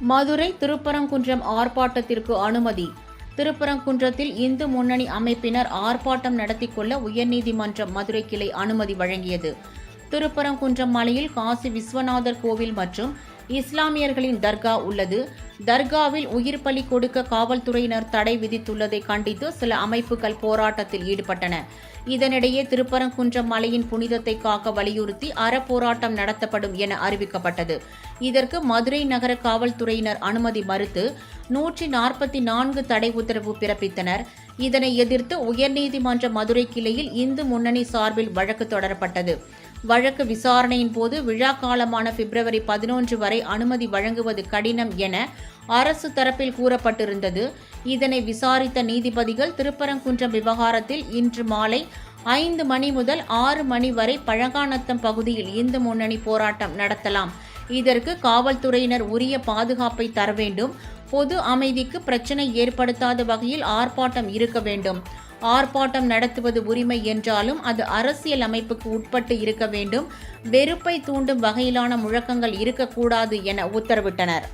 மதுரை திருப்பரங்குன்றம் ஆர்ப்பாட்டத்திற்கு அனுமதி. திருப்பரங்குன்றத்தில் இந்து முன்னணி அமைப்பினர் ஆர்ப்பாட்டம் நடத்தி கொள்ள உயர்நீதிமன்றம் மதுரை கிளை அனுமதி வழங்கியது. திருப்பரங்குன்றம் மலையில் காசி விஸ்வநாதர் கோவில் மற்றும் இஸ்லாமியர்களின் தர்கா உள்ளது. தர்காவில் உயிர் பலி கொடுக்க காவல்துறையினர் தடை விதித்துள்ளதை கண்டித்து சில அமைப்புகள் போராட்டத்தில் ஈடுபட்டன. இதனிடையே திருப்பரங்குன்றம் மலையின் புனிதத்தை காக்க வலியுறுத்தி அறப்போராட்டம் நடத்தப்படும் என அறிவிக்கப்பட்டது. இதற்கு மதுரை நகர காவல்துறையினர் அனுமதி மறுத்து நூற்றி நாற்பத்தி நான்கு தடை உத்தரவு பிறப்பித்தனர். இதனை எதிர்த்து உயர்நீதிமன்ற மதுரை கிளையில் இந்து முன்னணி சார்பில் வழக்கு தொடரப்பட்டது. வழக்கு விசாரணையின் போது விழா காலமான பிப்ரவரி பதினொன்று வரை அனுமதி வழங்குவது கடினம் என அரசு தரப்பில் கூறப்பட்டிருந்தது. இதனை விசாரித்த நீதிபதிகள் திருப்பரங்குன்றம் விவகாரத்தில் இன்று மாலை ஐந்து மணி முதல் ஆறு மணி வரை பழங்காநத்தம் பகுதியில் இந்து முன்னணி போராட்டம் நடத்தலாம். இதற்கு காவல்துறையினர் உரிய பாதுகாப்பை தர வேண்டும். பொது அமைதிக்கு பிரச்சனை ஏற்படுத்தாத வகையில் ஆர்ப்பாட்டம் இருக்க வேண்டும். ஆர்ப்பாட்டம் நடத்துவது உரிமை என்றாலும் அது அரசியல் அமைப்புக்கு உட்பட்டு இருக்க வேண்டும். வெறுப்பை தூண்டும் வகையிலான முழக்கங்கள் இருக்கக்கூடாது என உத்தரவிட்டனர்.